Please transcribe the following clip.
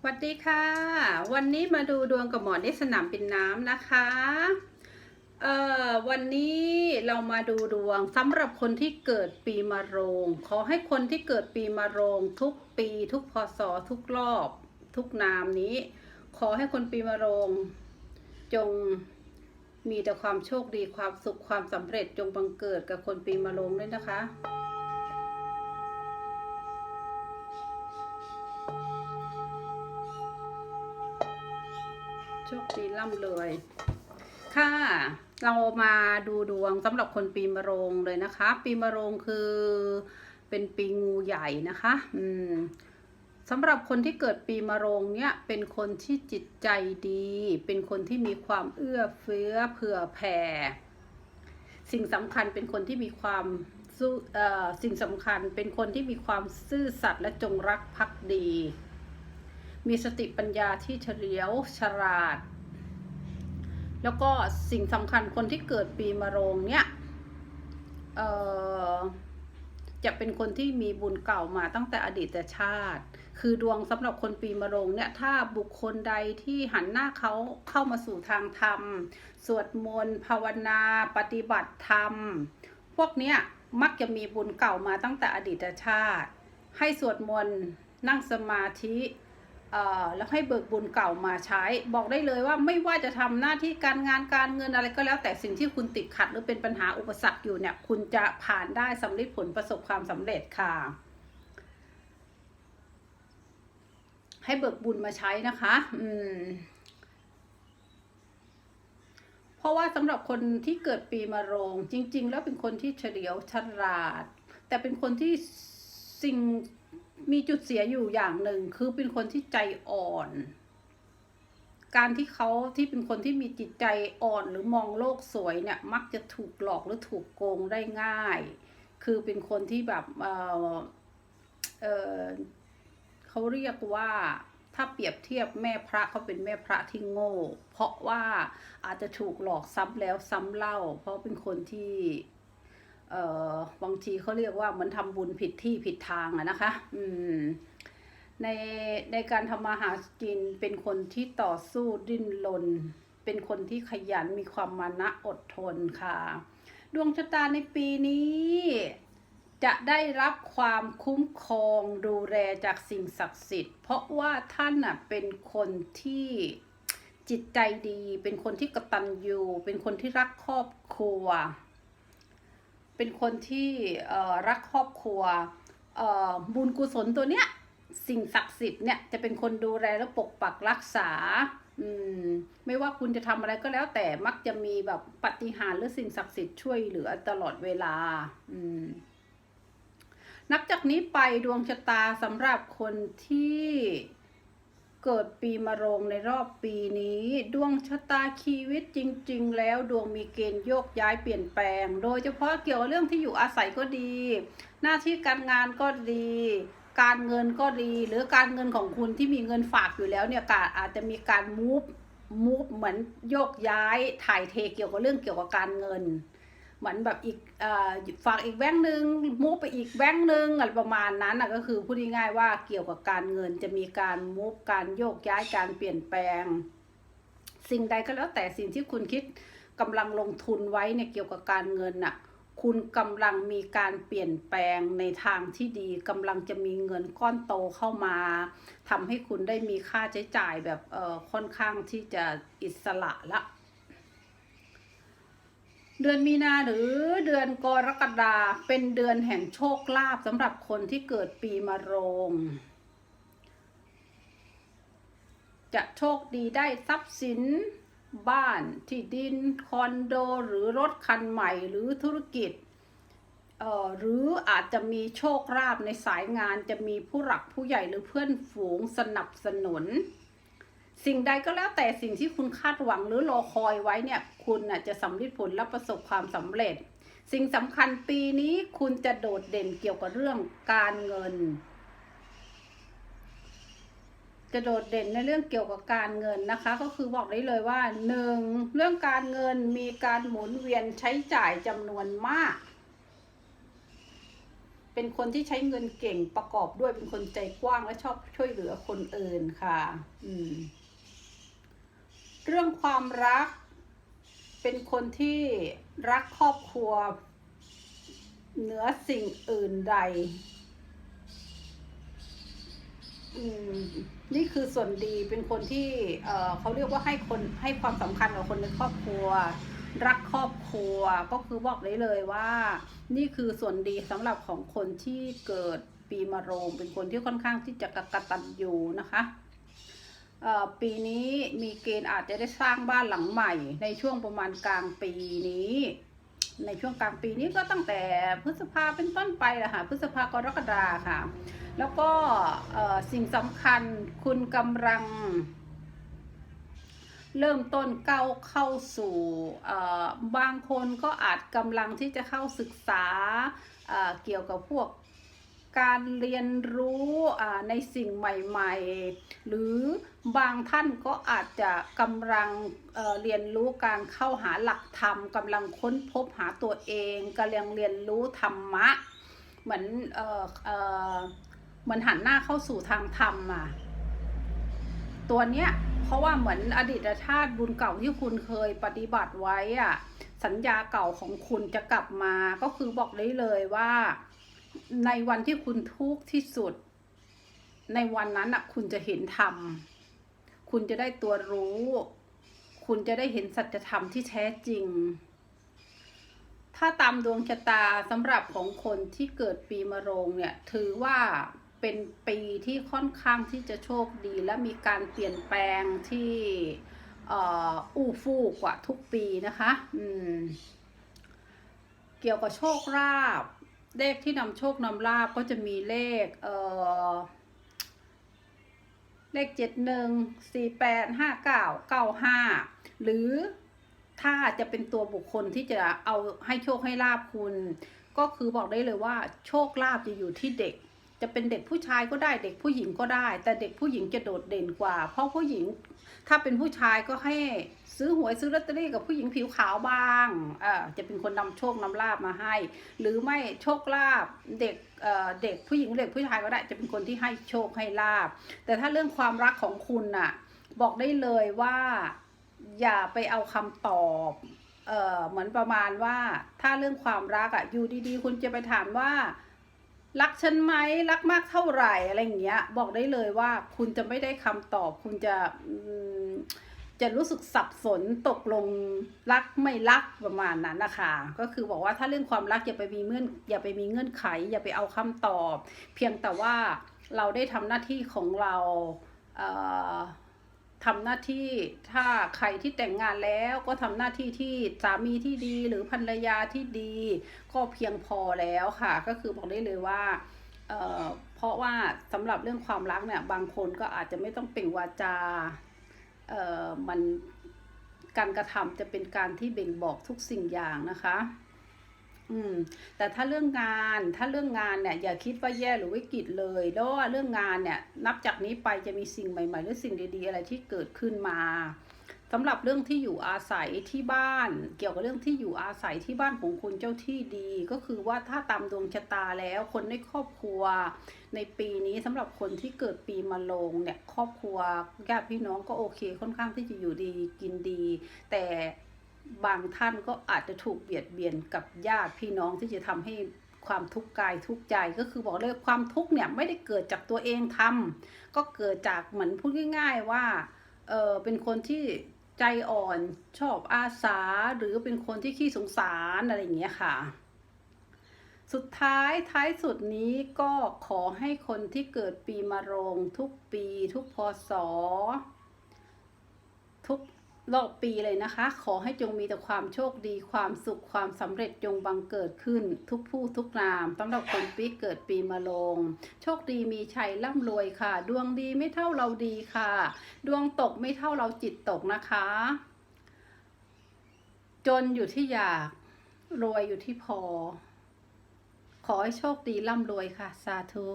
สวัสดีค่ะ วันนี้มาดูดวงกับหมอในสนามบินน้ำนะคะ เอ่อวันนี้เรามาดูดวงสำหรับคนที่เกิดปีมะโรง ขอให้คนที่เกิดปีมะโรง ทุกปีทุกพศทุกรอบ ทุกนามนี้ ขอให้คนปีมะโรง จงมีแต่ความโชคดีความสุขความสำเร็จจงบังเกิดกับคนปีมะโรงด้วยนะคะ โชคดีร่ำรวย ค่ะเรามาดูดวงสำหรับคนปีมะโรงเลยนะคะ ปีมะโรงคือเป็นปีงูใหญ่นะคะ อืมสำหรับคนที่เกิดปีมะโรงเนี่ยเป็นคนที่จิตใจดี เป็นคนที่มีความเอื้อเฟื้อเผื่อแผ่ สิ่งสำคัญเป็นคนที่มีความสู้เอ่อสิ่งสำคัญเป็นคนที่มีความซื่อสัตย์และจงรักภักดี มีสติปัญญาที่เฉลียวฉลาด แล้วก็สิ่งสำคัญคนที่เกิดปีมะโรงเนี่ยจะเป็นคนที่มีบุญเก่ามาตั้งแต่อดีตชาติ คือดวงสำหรับคนปีมะโรงเนี่ย ถ้าบุคคลใดที่หันหน้าเขาเข้ามาสู่ทางธรรม สวดมนต์ภาวนา ปฏิบัติธรรม พวกเนี้ยมักจะมีบุญเก่ามาตั้งแต่อดีตชาติ ให้สวดมนต์นั่งสมาธิ แล้วให้เบิกบุญเก่ามาใช้ บอกได้เลยว่าไม่ว่าจะทำหน้าที่การงานการเงินอะไรก็แล้วแต่สิ่งที่คุณติดขัดหรือเป็นปัญหาอุปสรรคอยู่เนี่ย คุณจะผ่านได้สำเร็จผลประสบความสำเร็จค่ะ ให้เบิกบุญมาใช้นะคะ อืมเพราะว่าสำหรับคนที่เกิดปีมะโรง จริง ๆ แล้วเป็นคนที่เฉลียวฉลาด แต่เป็นคนที่สิ่ง มีจุดเสียอยู่อย่างหนึ่งคือเป็นคนที่ใจอ่อน การที่เขาที่เป็นคนที่มีจิตใจอ่อนหรือมองโลกสวยเนี่ยมักจะถูกหลอกหรือถูกโกงได้ง่าย คือเป็นคนที่แบบเออเออเขาเรียกว่าถ้าเปรียบเทียบแม่พระเขาเป็นแม่พระที่โง่ เพราะว่าอาจจะถูกหลอกซ้ำแล้วซ้ำเล่า เพราะเป็นคนที่ เอ่อบางทีเขาเรียกว่าเหมือนทำบุญผิดที่ผิดทางอะนะคะ อืมในในการทำมาหากินเป็นคนที่ต่อสู้ดิ้นรนเป็นคนที่ขยันมีความมานะอดทนค่ะ ดวงชะตาในปีนี้ จะได้รับความคุ้มครองดูแลจากสิ่งศักดิ์สิทธิ์ เพราะว่าท่านน่ะเป็นคนที่จิตใจดี เป็นคนที่กตัญญูเป็นคนที่รักครอบครัว เป็นคนที่รักครอบครัวบุญกุศลตัวเนี้ยสิ่งศักดิ์สิทธิ์เนี่ยจะเป็นคนดูแลและปกปักรักษาอืมไม่ว่าคุณจะทำอะไรก็แล้วแต่มักจะมีแบบปฏิหารหรือสิ่งศักดิ์สิทธิ์ช่วยเหลือตลอดเวลา อืม นับจากนี้ไปดวงชะตาสำหรับคนที่ เกิดปีมะโรงในรอบปีนี้ ดวงชะตาชีวิตจริง ๆ แล้วดวงมีเกณฑ์โยกย้ายเปลี่ยนแปลง โดยเฉพาะเกี่ยวกับเรื่องที่อยู่อาศัยก็ดี หน้าที่การงานก็ดี การเงินก็ดี หรือการเงินของคุณที่มีเงินฝากอยู่แล้วเนี่ยการอาจจะมีการมูฟมูฟเหมือนโยกย้ายถ่ายเทเกี่ยวกับเรื่องเกี่ยวกับการเงิน เหมือนแบบอีกฝากอีกแบงค์หนึ่งมูฟไปอีกแบงค์หนึ่งอะไรประมาณนั้นนะก็คือพูดง่ายๆว่าเกี่ยวกับการเงินจะมีการมูฟการโยกย้ายการเปลี่ยนแปลง สิ่งใดก็แล้วแต่สิ่งที่คุณคิดกำลังลงทุนไว้เนี่ยเกี่ยวกับการเงินน่ะคุณกำลังมีการเปลี่ยนแปลงในทางที่ดีกำลังจะมีเงินก้อนโตเข้ามาทำให้คุณได้มีค่าใช้จ่ายแบบเออค่อนข้างที่จะอิสระละ เดือนมีนาหรือเดือนกรกฎาเป็นเดือนแห่งโชคลาภสำหรับคนที่เกิดปีมะโรง จะโชคดีได้ทรัพย์สิน บ้านที่ดินคอนโดหรือรถคันใหม่หรือธุรกิจเอ่อหรืออาจจะมีโชคลาภในสายงานจะมีผู้หลักผู้ใหญ่หรือเพื่อนฝูงสนับสนุน สิ่งใดก็แล้วแต่สิ่งที่คุณคาดหวังหรือรอคอยไว้เนี่ยคุณน่ะจะสำเร็จผลและประสบความสำเร็จ สิ่งสำคัญปีนี้คุณจะโดดเด่นเกี่ยวกับเรื่องการเงิน จะโดดเด่นในเรื่องเกี่ยวกับการเงินนะคะ ก็คือบอกได้เลยว่าหนึ่งเรื่องการเงินมีการหมุนเวียนใช้จ่ายจำนวนมาก เป็นคนที่ใช้เงินเก่งประกอบด้วยเป็นคนใจกว้างและชอบช่วยเหลือคนอื่นค่ะ อืม เรื่องความรัก เป็นคนที่รักครอบครัว เหนือสิ่งอื่นใดนี่คือส่วนดีเป็นคนที่เเขาเรียกว่าให้คนให้ความสำคัญกับคนในครอบครัว รักครอบครัวก็คือบอกได้เลยว่า นี่คือส่วนดีสำหรับของคนที่เกิดปีมะโรงเป็นคนที่ค่อนข้างที่จะกระตันอยู่นะคะ ปีนี้มีเกณฑ์อาจจะได้สร้างบ้านหลังใหม่ ในช่วงประมาณกลางปีนี้ ในช่วงกลางปีนี้ก็ตั้งแต่พฤษภาเป็นต้นไปแหละค่ะพฤษภากรกฎาค่ะ แล้วก็สิ่งสำคัญคุณกำลัง เริ่มต้นเก้าเข้าสู่บางคนก็อาจกำลังที่จะเข้าศึกษาเกี่ยวกับพวก การเรียนรู้ในสิ่งใหม่ๆ หรือบางท่านก็อาจจะกำลังเเรียนรู้การเข้าหาหลักธรรมกำลังค้นพบหาตัวเองกำลังเรียนรู้ธรรมะ เหมือนเออเออเหมือนหันหน้าเข้าสู่ทางธรรมอะตัวเนี้ยเพราะว่าเหมือนอดีตชาติบุญเก่าที่คุณเคยปฏิบัติไว้อะสัญญาเก่าของคุณจะกลับมาก็คือบอกได้เลยว่า ในวันที่คุณทุกข์ที่สุด ในวันนั้นอะคุณจะเห็นธรรม คุณจะได้ตัวรู้ คุณจะได้เห็นสัจธรรมที่แท้จริง ถ้าตามดวงชะตาสำหรับของคนที่เกิดปีมะโรงเนี่ย ถือว่าเป็นปีที่ค่อนข้างที่จะโชคดีและมีการเปลี่ยนแปลงที่อู้ฟู่กว่าทุกปีนะคะ อืม เกี่ยวกับโชคลาภ เลขที่นำโชคนำลาบก็จะมีเลขเอ่อเลขเจ็ดหนึ่งสี่แปดห้าเก้าเก้าห้าหรือถ้าจะเป็นตัวบุคคลที่จะเอาให้โชคให้ลาบคุณ ก็คือบอกได้เลยว่า โชคลาภจะอยู่ที่เด็ก จะเป็นเด็กผู้ชายก็ได้เด็กผู้หญิงก็ได้ แต่เด็กผู้หญิงจะโดดเด่นกว่า เพราะผู้หญิงถ้าเป็นผู้ชายก็ให้ ซื้อหวยซื้อลอตเตอรี่กับผู้หญิงผิวขาวบ้างเอ่อจะเป็นคนนำโชคนำลาบมาให้ หรือไม่โชคลาภเด็กเอ่อเด็กผู้หญิงเด็กผู้ชายก็ได้จะเป็นคนที่ให้โชคให้ลาบ แต่ถ้าเรื่องความรักของคุณน่ะบอกได้เลยว่าอย่าไปเอาคำตอบเอ่อเหมือนประมาณว่าถ้าเรื่องความรักอะอยู่ดีๆ คุณจะไปถามว่า รักฉันไหมรักมากเท่าไหร่อะไรอย่างเงี้ยบอกได้เลยว่าคุณจะไม่ได้คำตอบ คุณจะอื จะรู้สึกสับสนตกลงรักไม่รักประมาณนั้นนะคะก็คือบอกว่าถ้าเรื่องความรักอย่าไปมีเงื่อนอย่าไปมีเงื่อนไข อย่าไปเอาคำตอบ เพียงแต่ว่าเราได้ทำหน้าที่ของเราเอ่อทำหน้าที่ถ้าใครที่แต่งงานแล้วก็ทำหน้าที่ที่สามีที่ดีหรือภรรยาที่ดี ก็เพียงพอแล้วค่ะ ก็คือบอกได้เลยว่าเพราะว่าสำหรับเรื่องความรักเนี่ยบางคนก็อาจจะไม่ต้องเปล่งวาจา มันการกระทำจะเป็นการที่เบ่งบอกทุกสิ่งอย่างนะคะ อืม แต่ถ้าเรื่องงานถ้าเรื่องงานเนี่ยอย่าคิดว่าแย่หรือวิกฤตเลยแล้วว่าเรื่องงานเนี่ยนับจากนี้ไปจะมีสิ่งใหม่ๆ หรือสิ่งดีๆ อะไรที่เกิดขึ้นมาสำหรับเรื่องที่อยู่อาศัยที่บ้าน เกี่ยวกับเรื่องที่อยู่อาศัยที่บ้านของคุณเจ้าที่ดี ก็คือว่าถ้าตามดวงชะตาแล้วคนในครอบครัว ในปีนี้สำหรับคนที่เกิดปีมะโรงเนี่ยครอบครัวญาติพี่น้องก็โอเคค่อนข้างที่จะอยู่ดีกินดี แต่ บางท่านก็อาจจะถูกเบียดเบียนกับญาติพี่น้องที่จะทำให้ความทุกข์กายทุกข์ใจก็คือบอกเลยความทุกข์เนี่ยไม่ได้เกิดจากตัวเองทำก็เกิดจากเหมือนพูดง่าย ๆว่าเออเป็นคนที่ใจอ่อนชอบอาสาหรือเป็นคนที่ขี้สงสารอะไรอย่างเงี้ยค่ะ สุดท้ายท้ายสุดนี้ก็ขอให้คนที่เกิดปีมะโรงทุกปี ทุกพศทุก รอบปีเลยนะคะ ขอให้จงมีแต่ความโชคดีความสุขความสำเร็จจงบังเกิดขึ้น ทุกผู้ทุกนามสำหรับคนปีเกิดปีมะโรงโชคดีมีชัยร่ำรวยค่ะ ดวงดีไม่เท่าเราดีค่ะ ดวงตกไม่เท่าเราจิตตกนะคะ จนอยู่ที่อยากรวยอยู่ที่พอ ขอให้โชคดีร่ำรวยค่ะ สาธุ